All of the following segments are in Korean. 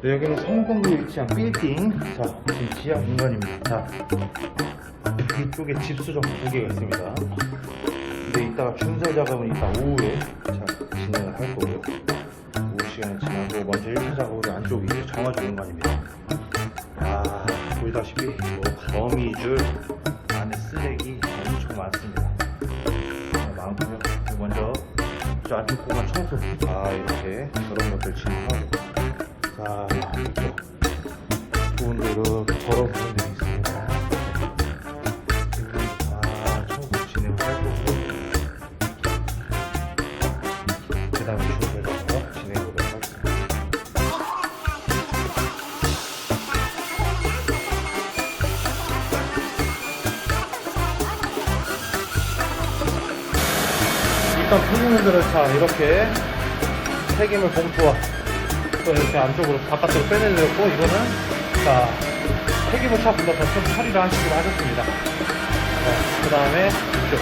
네, 여기는 성동구에 위치한 빌딩. 자, 지금 지하 공간입니다. 자, 뒤쪽에 집수정 두 개가 있습니다. 근데 이따가 준설 작업은 이따 오후에 자, 진행을 할 거고요. 오후 시간이 지나고 먼저 1차 작업으로 안쪽이 정화조 공간입니다. 아, 보시다시피 뭐 거미줄 안에 쓰레기 엄청 많습니다. 자, 많고요. 먼저 저 안쪽 공간 청소. 아, 이렇게 그런 것들 진 데로 더러운 부분들이 있습니다. 지금 다 청소 진행을 할 거고. 그 다음에 준비해서 진행해보도록 하겠습니다. 일단 폐기물들을 자 이렇게 폐기물 봉투와 또 이렇게 안쪽으로 바깥으로 빼내드렸고 이거는 자 폐기물 차 불러서 좀 처리를 하시기로 하셨습니다. 그 다음에 이쪽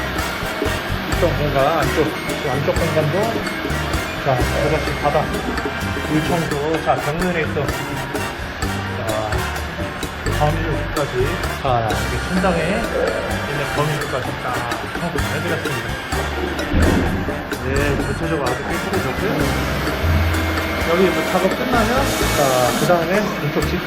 이쪽 공간 안쪽 그 안쪽 공간도 자 그것이 바닥 물 청소 자 벽면에 있던 자 거미줄까지 자 이렇게 천장에 있는 거미줄까지 딱 청소 잘 해드렸습니다. 네, 전체적으로 아주 깨끗해졌고요. 여기 뭐 작업 끝나면, 자, 그 다음에 이쪽 지프